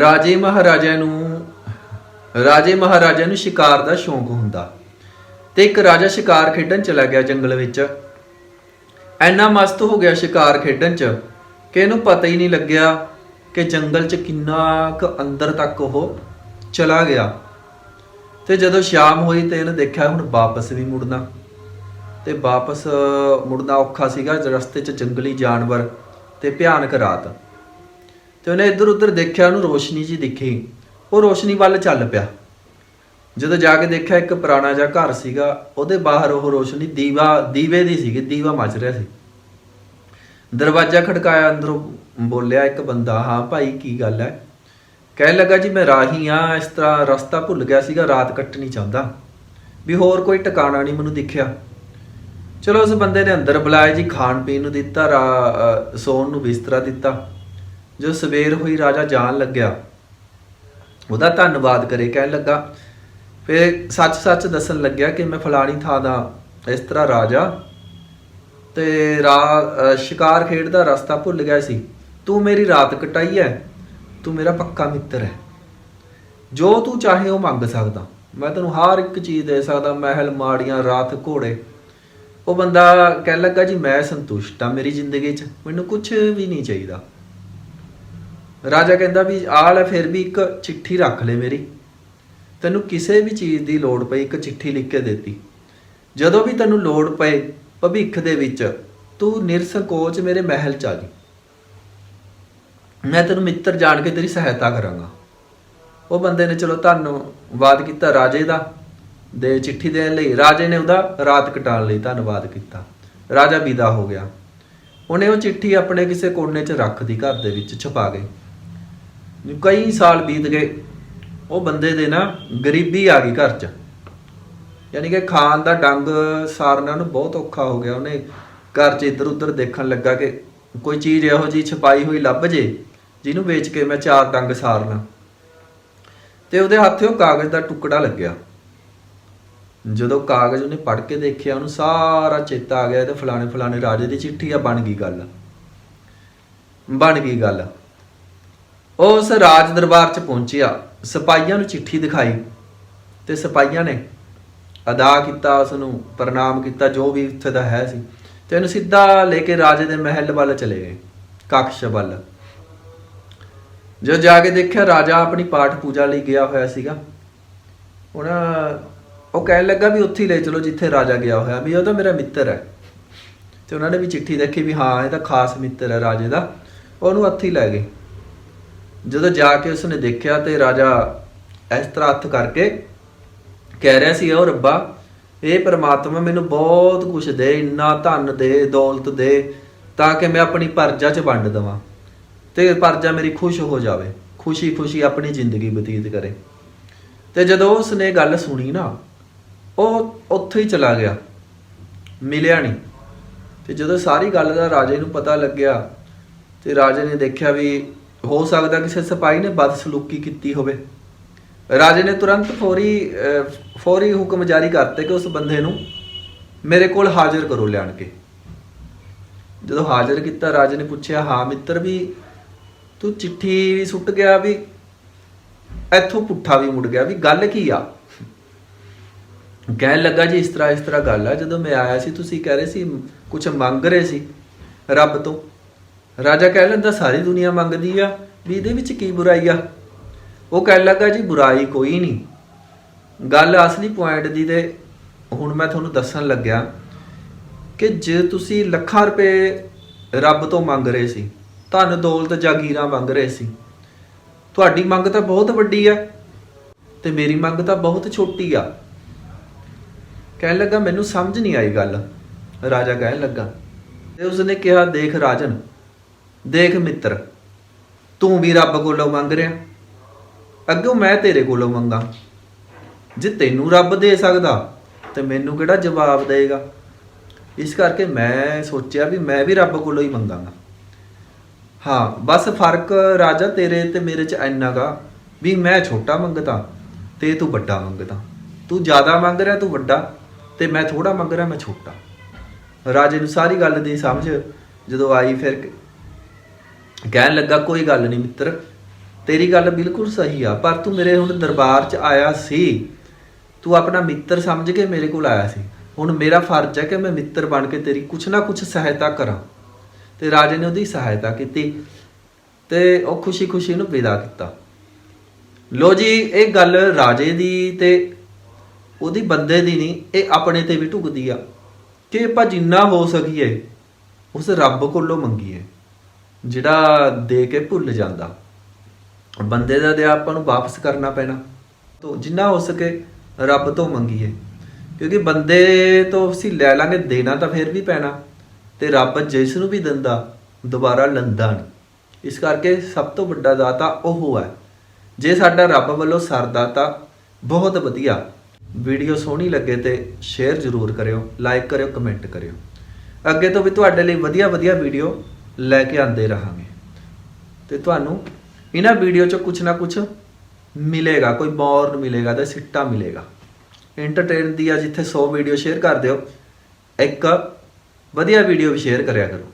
ਰਾਜੇ ਮਹਾਰਾਜਿਆਂ ਨੂੰ, ਰਾਜੇ ਮਹਾਰਾਜਿਆਂ ਨੂੰ ਸ਼ਿਕਾਰ ਦਾ ਸ਼ੌਂਕ ਹੁੰਦਾ। ਤੇ ਇੱਕ ਰਾਜਾ ਸ਼ਿਕਾਰ ਖੇਡਣ ਚਲਾ ਗਿਆ ਜੰਗਲ ਵਿੱਚ। ਐਨਾ ਮਸਤ ਹੋ ਗਿਆ ਸ਼ਿਕਾਰ ਖੇਡਣ ਚ ਕਿ ਇਹਨੂੰ ਪਤਾ ਹੀ ਨਹੀਂ ਲੱਗਿਆ ਕਿ ਜੰਗਲ ਚ ਕਿੰਨਾ ਕੁ ਅੰਦਰ ਤੱਕ ਉਹ ਚਲਾ ਗਿਆ। ਤੇ ਜਦੋਂ ਸ਼ਾਮ ਹੋਈ ਤੇ ਇਹਨੇ ਦੇਖਿਆ ਹੁਣ ਵਾਪਸ ਵੀ ਮੁੜਨਾ। ਤੇ ਵਾਪਸ ਮੁੜਨਾ ਔਖਾ ਸੀਗਾ, ਰਸਤੇ 'ਚ ਜੰਗਲੀ ਜਾਨਵਰ ਤੇ ਭਿਆਨਕ ਰਾਤ। ਤੇ ਉਹਨੇ ਇੱਧਰ ਉੱਧਰ ਦੇਖਿਆ, ਉਹਨੂੰ ਰੋਸ਼ਨੀ ਜੀ ਦਿਖੀ। ਉਹ ਰੋਸ਼ਨੀ ਵੱਲ ਚੱਲ ਪਿਆ। ਜਦੋਂ ਜਾ ਕੇ ਦੇਖਿਆ, ਇੱਕ ਪੁਰਾਣਾ ਜਿਹਾ ਘਰ ਸੀਗਾ। ਉਹਦੇ ਬਾਹਰ ਉਹ ਰੋਸ਼ਨੀ ਦੀਵਾ, ਦੀਵੇ ਦੀ ਸੀਗੀ, ਦੀਵਾ ਮੱਚ ਰਿਹਾ ਸੀ। ਦਰਵਾਜ਼ਾ ਖੜਕਾਇਆ, ਅੰਦਰੋਂ ਬੋਲਿਆ ਇੱਕ ਬੰਦਾ, ਹਾਂ ਭਾਈ, ਕੀ ਗੱਲ ਹੈ ਕਹਿਣ ਲੱਗਾ, ਜੀ, ਮੈਂ ਰਾਹੀ ਆ। ਇਸ ਤਰ੍ਹਾਂ ਰਸਤਾ ਭੁੱਲ ਗਿਆ ਸੀਗਾ, ਰਾਤ ਕੱਟਣੀ ਚਾਹੁੰਦਾ। ਵੀ ਹੋਰ ਕੋਈ ਟਿਕਾਣਾ ਨਹੀਂ ਮੈਨੂੰ ਦਿਖਿਆ। ਚਲੋ, ਉਸ ਬੰਦੇ ਨੇ ਅੰਦਰ ਬੁਲਾਇਆ ਜੀ ਖਾਣ ਪੀਣ ਨੂੰ ਦਿੱਤਾ, ਰਾ- ਸੌਣ ਨੂੰ ਬਿਸਤਰਾ ਦਿੱਤਾ। ਜੋ ਸਵੇਰ ਹੋਈ ਰਾਜਾ ਜਾਣ ਲੱਗਿਆ। ਉਹਦਾ ਧੰਨਵਾਦ ਕਰੇ, ਕਹਿਣ ਲੱਗਾ ਫਿਰ ਸੱਚ-ਸੱਚ ਦੱਸਣ ਲੱਗਿਆ ਕਿ ਮੈਂ ਫਲਾਣੀ ਥਾਂ ਦਾ ਇਸ ਤਰ੍ਹਾਂ ਰਾਜਾ। ਤੇ ਰਾ ਸ਼ਿਕਾਰ ਖੇਡ ਦਾ ਰਸਤਾ ਭੁੱਲ ਗਿਆ ਸੀ। ਤੂੰ ਮੇਰੀ ਰਾਤ ਕਟਾਈ ਹੈ ਤੂੰ ਮੇਰਾ ਪੱਕਾ ਮਿੱਤਰ ਹੈ ਜੋ ਤੂੰ ਚਾਹੇ ਉਹ ਮੰਗ ਸਕਦਾ। ਮੈਂ ਤੈਨੂੰ ਹਰ ਇੱਕ ਚੀਜ਼ ਦੇ ਸਕਦਾ, ਮਹਿਲ, ਮਾੜੀਆਂ, ਰਾਤ, ਘੋੜੇ। ਉਹ ਬੰਦਾ ਕਹਿਣ ਲੱਗਾ, ਜੀ, ਮੈਂ ਸੰਤੁਸ਼ਟ ਆ ਮੇਰੀ ਜ਼ਿੰਦਗੀ 'ਚ। ਮੈਨੂੰ ਕੁਝ ਵੀ ਨਹੀਂ ਚਾਹੀਦਾ। ਰਾਜਾ ਕਹਿੰਦਾ ਵੀ ਆਹ ਲੈ ਫਿਰ ਵੀ ਇੱਕ ਚਿੱਠੀ ਰੱਖ ਲੈ ਮੇਰੀ। ਤੈਨੂੰ ਕਿਸੇ ਵੀ ਚੀਜ਼ ਦੀ ਲੋੜ ਪਈ ਇੱਕ ਚਿੱਠੀ ਲਿਖ ਕੇ ਦਿੱਤੀ। ਜਦੋਂ ਵੀ ਤੈਨੂੰ ਲੋੜ ਪਏ ਭਵਿੱਖ ਦੇ ਵਿੱਚ, ਤੂੰ ਨਿਰਸੰਕੋਚ ਮੇਰੇ ਮਹਿਲ ਚ ਆ ਜੀ। ਮੈਂ ਤੈਨੂੰ ਮਿੱਤਰ ਜਾਣ ਕੇ ਤੇਰੀ ਸਹਾਇਤਾ ਕਰਾਂਗਾ। ਉਹ ਬੰਦੇ ਨੇ ਚਲੋ ਧੰਨਵਾਦ ਕੀਤਾ ਰਾਜੇ ਦਾ, ਦੇ ਚਿੱਠੀ ਦੇਣ ਲਈ। ਰਾਜੇ ਨੇ ਉਹਦਾ ਰਾਤ ਕਟਾਉਣ ਲਈ ਧੰਨਵਾਦ ਕੀਤਾ। ਰਾਜਾ ਵਿਦਾ ਹੋ ਗਿਆ। ਉਹਨੇ ਉਹ ਚਿੱਠੀ ਆਪਣੇ ਕਿਸੇ ਕੋਨੇ 'ਚ ਰੱਖ ਦੀ ਘਰ ਦੇ ਵਿੱਚ ਛੁਪਾ ਗਈ ਕਈ ਸਾਲ ਬੀਤ ਗਏ, ਉਹ ਬੰਦੇ ਦੇ ਨਾ ਗਰੀਬੀ ਆ ਗਈ ਘਰ 'ਚ। ਯਾਨੀ ਕਿ ਖਾਣ ਦਾ ਡੰਗ ਸਾਰਨਾ ਨੂੰ ਬਹੁਤ ਔਖਾ ਹੋ ਗਿਆ। ਉਹਨੇ ਘਰ 'ਚ ਇੱਧਰ ਉੱਧਰ ਦੇਖਣ ਲੱਗਾ ਕਿ ਕੋਈ ਚੀਜ਼ ਇਹੋ ਜੀ ਛਪਾਈ ਹੋਈ ਲੱਭ ਜੇ, ਜਿਹਨੂੰ ਵੇਚ ਕੇ ਮੈਂ ਚਾਰ ਡੰਗ ਸਾਰਨਾ। ਤੇ ਉਹਦੇ ਹੱਥੇ ਉਹ ਕਾਗਜ਼ ਦਾ ਟੁਕੜਾ ਲੱਗਿਆ। ਜਦੋਂ ਕਾਗਜ਼ ਉਹਨੇ ਪੜ੍ਹ ਕੇ ਦੇਖਿਆ, ਉਹਨੂੰ ਸਾਰਾ ਚੇਤਾ ਆ ਗਿਆ ਤੇ ਫਲਾਣੇ ਫਲਾਣੇ ਰਾਜੇ ਦੀ ਚਿੱਠੀ ਆ, ਬਣ ਗਈ ਗੱਲ। ਬਣ ਗਈ ਗੱਲ। ਉਹ ਉਸ ਰਾਜ ਦਰਬਾਰ ਚ ਪਹੁੰਚਿਆ। ਸਿਪਾਹੀਆਂ ਨੂੰ ਚਿੱਠੀ ਦਿਖਾਈ ਤੇ ਸਿਪਾਹੀਆਂ ਨੇ ਅਦਾ ਕੀਤਾ ਉਸ ਨੂੰ ਪ੍ਰਣਾਮ ਕੀਤਾ, ਜੋ ਵੀ ਉੱਥੇ ਦਾ ਹੈ ਸੀ। ਤੇ ਉਹਨੂੰ ਸਿੱਧਾ ਲੈ ਕੇ ਰਾਜੇ ਦੇ ਮਹਿਲ ਵੱਲ ਚਲੇ ਗਏ, ਕਕਸ਼ ਵੱਲ। ਜੋ ਜਾ ਕੇ ਦੇਖਿਆ, ਰਾਜਾ ਆਪਣੀ ਪਾਠ ਪੂਜਾ ਲਈ ਗਿਆ ਹੋਇਆ ਸੀਗਾ। ਹੁਣ ਉਹ ਕਹਿਣ ਲੱਗਾ ਵੀ ਉੱਥੇ ਹੀ ਲੈ ਚਲੋ, ਜਿੱਥੇ ਰਾਜਾ ਗਿਆ ਹੋਇਆ। ਵੀ ਉਹ ਤਾਂ ਮੇਰਾ ਮਿੱਤਰ ਹੈ। ਤੇ ਉਹਨਾਂ ਨੇ ਵੀ ਚਿੱਠੀ ਦੇਖੀ ਵੀ ਹਾਂ, ਇਹ ਤਾਂ ਖਾਸ ਮਿੱਤਰ ਹੈ ਰਾਜੇ ਦਾ। ਉਹਨੂੰ ਉੱਥੇ ਹੀ ਲੈ ਗਏ। ਜਦੋਂ ਜਾ ਕੇ ਉਸਨੇ ਦੇਖਿਆ ਤੇ ਰਾਜਾ ਇਸ ਤਰ੍ਹਾਂ ਹੱਥ ਕਰਕੇ ਕਹਿ ਰਿਹਾ ਸੀ ਉਹ ਰੱਬਾ, ਇਹ ਪ੍ਰਮਾਤਮਾ ਮੈਨੂੰ ਬਹੁਤ ਕੁਝ ਦੇ, ਇੰਨਾ ਧਨ ਦੇ, ਦੌਲਤ ਦੇ, ਤਾਂ ਕਿ ਮੈਂ ਆਪਣੀ ਪਰਜਾ 'ਚ ਵੰਡ ਦਵਾਂ ਤੇ ਪਰਜਾ ਮੇਰੀ ਖੁਸ਼ ਹੋ ਜਾਵੇ, ਖੁਸ਼ੀ-ਖੁਸ਼ੀ ਆਪਣੀ ਜ਼ਿੰਦਗੀ ਬਤੀਤ ਕਰੇ। ਤੇ ਜਦੋਂ ਉਸਨੇ ਗੱਲ ਸੁਣੀ ਨਾ, ਉਹ ਉੱਥੇ ਹੀ ਚਲਾ ਗਿਆ, ਮਿਲਿਆ ਨਹੀਂ। ਤੇ ਜਦੋਂ ਸਾਰੀ ਗੱਲ ਦਾ ਰਾਜੇ ਨੂੰ ਪਤਾ ਲੱਗਿਆ ਤੇ ਰਾਜੇ ਨੇ ਦੇਖਿਆ ਵੀ ਹੋ ਸਕਦਾ ਕਿਸੇ ਸਿਪਾਹੀ ਨੇ ਬਦਸਲੂਕੀ ਕੀਤੀ ਹੋਵੇ। ਰਾਜੇ ਨੇ ਤੁਰੰਤ ਫੌਰੀ ਫੌਰੀ ਹੁਕਮ ਜਾਰੀ ਕਰਤੇ ਕਿ ਉਸ ਬੰਦੇ ਨੂੰ ਮੇਰੇ ਕੋਲ ਹਾਜ਼ਰ ਕਰੋ ਲਿਆਣ ਕੇ ਜਦੋਂ ਹਾਜ਼ਰ ਕੀਤਾ, ਰਾਜੇ ਨੇ ਪੁੱਛਿਆ, ਹਾਂ ਮਿੱਤਰ ਵੀ, ਤੂੰ ਚਿੱਠੀ ਵੀ ਸੁੱਟ ਗਿਆ ਵੀ, ਇੱਥੋਂ ਪੁੱਠਾ ਵੀ ਮੁੜ ਗਿਆ ਵੀ, ਗੱਲ ਕੀ ਆ? ਕਹਿਣ ਲੱਗਾ, ਜੀ, ਇਸ ਤਰ੍ਹਾਂ ਇਸ ਤਰ੍ਹਾਂ ਗੱਲ ਆ। ਜਦੋਂ ਮੈਂ ਆਇਆ ਸੀ, ਤੁਸੀਂ ਕਹਿ ਰਹੇ ਸੀ ਕੁਝ ਮੰਗ ਰਹੇ ਸੀ ਰੱਬ ਤੋਂ। ਰਾਜਾ ਕਹਿ ਲੈਂਦਾ, ਸਾਰੀ ਦੁਨੀਆ ਮੰਗਦੀ ਆ, ਵੀ ਇਹਦੇ ਵਿੱਚ ਕੀ ਬੁਰਾਈ ਆ? ਉਹ ਕਹਿਣ ਲੱਗਾ, ਜੀ, ਬੁਰਾਈ ਕੋਈ ਨਹੀਂ। ਗੱਲ ਅਸਲੀ ਪੁਆਇੰਟ ਦੀ ਤੇ ਹੁਣ ਮੈਂ ਤੁਹਾਨੂੰ ਦੱਸਣ ਲੱਗਿਆ ਕਿ ਜੇ ਤੁਸੀਂ ਲੱਖਾਂ ਰੁਪਏ ਰੱਬ ਤੋਂ ਮੰਗ ਰਹੇ ਸੀ, ਧਨ, ਦੌਲਤ, ਜਾਗੀਰਾਂ ਮੰਗ ਰਹੇ ਸੀ, ਤੁਹਾਡੀ ਮੰਗ ਤਾਂ ਬਹੁਤ ਵੱਡੀ ਆ ਤੇ ਮੇਰੀ ਮੰਗ ਤਾਂ ਬਹੁਤ ਛੋਟੀ ਆ। ਕਹਿਣ ਲੱਗਾ, ਮੈਨੂੰ ਸਮਝ ਨਹੀਂ ਆਈ ਗੱਲ। ਰਾਜਾ ਕਹਿਣ ਲੱਗਾ, ਤੇ ਉਸਨੇ ਕਿਹਾ, ਦੇਖ ਰਾਜਨ ਦੇਖ ਮਿੱਤਰ, ਤੂੰ ਵੀ ਰੱਬ ਕੋਲੋਂ ਮੰਗ ਰਿਹਾ। ਅੱਗੋਂ ਮੈਂ ਤੇਰੇ ਕੋਲੋਂ ਮੰਗਾ। ਜੇ ਤੈਨੂੰ ਰੱਬ ਦੇ ਸਕਦਾ, ਤੇ ਮੈਨੂੰ ਕਿਹੜਾ ਜਵਾਬ ਦੇਗਾ ਇਸ ਕਰਕੇ ਮੈਂ ਸੋਚਿਆ ਵੀ ਮੈਂ ਵੀ ਰੱਬ ਕੋਲੋਂ ਹੀ ਮੰਗਾਂਗਾ। ਹਾਂ, ਬਸ ਫ਼ਰਕ ਰਾਜਾ ਤੇਰੇ ਤੇ ਮੇਰੇ ਚ ਇੰਨਾ ਗਾ ਵੀ ਮੈਂ ਛੋਟਾ ਮੰਗਦਾ ਤੇ ਤੂੰ ਵੱਡਾ ਮੰਗਦਾ। ਤੂੰ ਜ਼ਿਆਦਾ ਮੰਗ ਰਿਹਾ, ਤੂੰ ਵੱਡਾ ਤੇ ਮੈਂ ਥੋੜਾ ਮੰਗ ਰਿਹਾ, ਮੈਂ ਛੋਟਾ। ਰਾਜੇ ਨੂੰ ਸਾਰੀ ਗੱਲ ਦੀ ਸਮਝ ਜਦੋਂ ਆਈ ਫਿਰ ਕਹਿਣ ਲੱਗਾ, ਕੋਈ ਗੱਲ ਨਹੀਂ ਮਿੱਤਰ, ਤੇਰੀ ਗੱਲ ਬਿਲਕੁਲ ਸਹੀ ਆ, ਪਰ ਤੂੰ ਮੇਰੇ ਹੁਣ ਦਰਬਾਰ 'ਚ ਆਇਆ ਸੀ। ਤੂੰ ਆਪਣਾ ਮਿੱਤਰ ਸਮਝ ਕੇ ਮੇਰੇ ਕੋਲ ਆਇਆ ਸੀ। ਹੁਣ ਮੇਰਾ ਫਰਜ਼ ਹੈ ਕਿ ਮੈਂ ਮਿੱਤਰ ਬਣ ਕੇ ਤੇਰੀ ਕੁਛ ਨਾ ਕੁਛ ਸਹਾਇਤਾ ਕਰਾਂ। ਤੇ ਰਾਜੇ ਨੇ ਉਹਦੀ ਸਹਾਇਤਾ ਕੀਤੀ ਤੇ ਉਹ ਖੁਸ਼ੀ-ਖੁਸ਼ੀ ਨੂੰ ਵਿਦਾ ਕੀਤਾ। ਲੋ ਜੀ, ਇਹ ਗੱਲ ਰਾਜੇ ਦੀ ਤੇ ਉਹਦੀ ਬੰਦੇ ਦੀ ਨਹੀਂ, ਇਹ ਆਪਣੇ ਤੇ ਵੀ ਢੁਕਦੀ ਆ। ਕਿ ਆਪਾਂ ਜਿੰਨਾ ਹੋ ਸਕੀਏ, ਉਸ ਰੱਬ ਕੋਲੋਂ ਮੰਗੀਏ। ਜਿਹੜਾ ਦੇ ਕੇ ਭੁੱਲ ਜਾਂਦਾ। ਬੰਦੇ ਦਾ ਦਿਆ ਆਪਾਂ ਨੂੰ ਵਾਪਸ ਕਰਨਾ ਪੈਣਾ। ਤੋਂ ਜਿੰਨਾ ਹੋ ਸਕੇ ਰੱਬ ਤੋਂ ਮੰਗੀਏ। ਕਿਉਂਕਿ ਬੰਦੇ ਤੋਂ ਅਸੀਂ ਲੈ ਲਾਂਗੇ, ਦੇਣਾ ਤਾਂ ਫਿਰ ਵੀ ਪੈਣਾ। ਤੇ ਰੱਬ ਜਿਸ ਨੂੰ ਵੀ ਦਿੰਦਾ, ਦੁਬਾਰਾ ਲੰਦਾ ਨਹੀਂ। ਇਸ ਕਰਕੇ ਸਭ ਤੋਂ ਵੱਡਾ ਦਾਤਾ ਉਹ ਹੈ। ਜੇ ਸਾਡਾ ਰੱਬ ਵੱਲੋਂ ਸਰਦਾ ਤਾਂ ਬਹੁਤ ਵਧੀਆ। ਵੀਡੀਓ ਸੋਹਣੀ ਲੱਗੇ ਤੇ ਸ਼ੇਅਰ ਜ਼ਰੂਰ ਕਰਿਓ ਲਾਈਕ ਕਰਿਓ ਕਮੈਂਟ ਕਰਿਓ। ਅੱਗੇ ਤੋਂ ਵੀ ਤੁਹਾਡੇ ਲਈ ਵਧੀਆ ਵਧੀਆ ਵੀਡੀਓ ਲੈ ਕੇ ਆਉਂਦੇ ਰਹਾਂਗੇ। ਤੇ ਤੁਹਾਨੂੰ ਇਹਨਾਂ ਵੀਡੀਓ 'ਚ ਕੁਝ ਨਾ ਕੁਝ ਮਿਲੇਗਾ, ਕੋਈ ਬੌਰਨ ਮਿਲੇਗਾ ਤੇ ਸਿੱਟਾ ਮਿਲੇਗਾ। ਐਂਟਰਟੇਨ ਦੀ ਆ ਜਿੱਥੇ 100 ਵੀਡੀਓ ਸ਼ੇਅਰ ਕਰ ਦਿਓ ਇੱਕ ਵਧੀਆ ਵੀਡੀਓ ਵੀ ਸ਼ੇਅਰ ਕਰਿਆ ਕਰੋ।